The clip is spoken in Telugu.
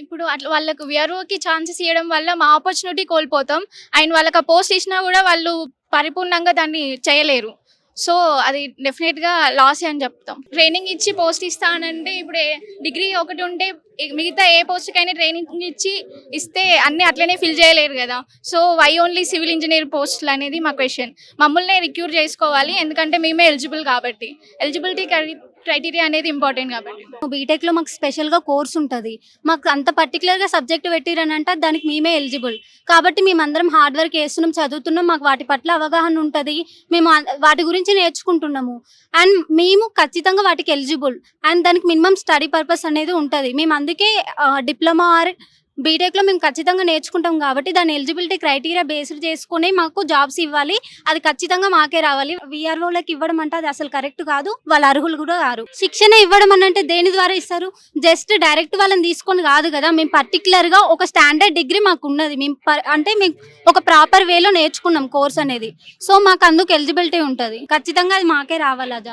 ఇప్పుడు అట్లా వాళ్ళకు విఆర్ఓకి ఛాన్సెస్ ఇవ్వడం వల్ల మా ఆపర్చునిటీ కోల్పోతాం. అండ్ వాళ్ళకి ఆ పోస్ట్ ఇచ్చినా కూడా వాళ్ళు పరిపూర్ణంగా దాన్ని చేయలేరు. సో అది డెఫినెట్గా లాస్ అని చెప్తాం. ట్రైనింగ్ ఇచ్చి పోస్ట్ ఇస్తానంటే ఇప్పుడు డిగ్రీ ఒకటి ఉంటే మిగతా ఏ పోస్ట్కైనా ట్రైనింగ్ ఇచ్చి ఇస్తే అన్నీ అట్లనే ఫిల్ చేయలేరు కదా. So why only civil engineer పోస్టులు అనేది మా క్వశ్చన్ మమ్మల్ని రిక్యూర్ చేసుకోవాలి. ఎందుకంటే మేమే ఎలిజిబుల్ కాబట్టి. ఎలిజిబిలిటీ క్రైటీరియా అనేది ఇంపార్టెంట్ కాబట్టి. బీటెక్లో మాకు స్పెషల్గా కోర్స్ ఉంటుంది. మాకు అంత పర్టికులర్గా సబ్జెక్ట్ పెట్టిరనంటే దానికి మేమే ఎలిజిబుల్ కాబట్టి మేమందరం హార్డ్ వర్క్ చేస్తున్నాం చదువుతున్నాం మాకు వాటి పట్ల అవగాహన ఉంటుంది. మేము వాటి గురించి నేర్చుకుంటున్నాము. అండ్ మేము ఖచ్చితంగా వాటికి ఎలిజిబుల్ అండ్ దానికి మినిమం స్టడీ పర్పస్ అనేది ఉంటుంది. మేము అందుకే డిప్లొమా ఆర్ బీటెక్లో మేము ఖచ్చితంగా నేర్చుకుంటాం కాబట్టి దాని ఎలిజిబిలిటీ క్రైటీరియా బేస్డ్ చేసుకుని మాకు జాబ్స్ ఇవ్వాలి. అది ఖచ్చితంగా మాకే రావాలి. విఆర్ఓలకు ఇవ్వడం అంటే అది అసలు కరెక్ట్ కాదు. వాళ్ళ అర్హులు కూడా కారు శిక్షణ ఇవ్వడం అని అంటే దేని ద్వారా ఇస్తారు? జస్ట్ డైరెక్ట్ వాళ్ళని తీసుకొని కాదు కదా. మేము పర్టికులర్గా ఒక స్టాండర్డ్ డిగ్రీ మాకు ఉన్నది. మేము పర్- అంటే మేము ఒక ప్రాపర్ వేలో నేర్చుకున్నాం కోర్స్ అనేది. సో మాకు అందుకు ఎలిజిబిలిటీ ఉంటుంది. ఖచ్చితంగా అది మాకే రావాలి ఆ జాబ్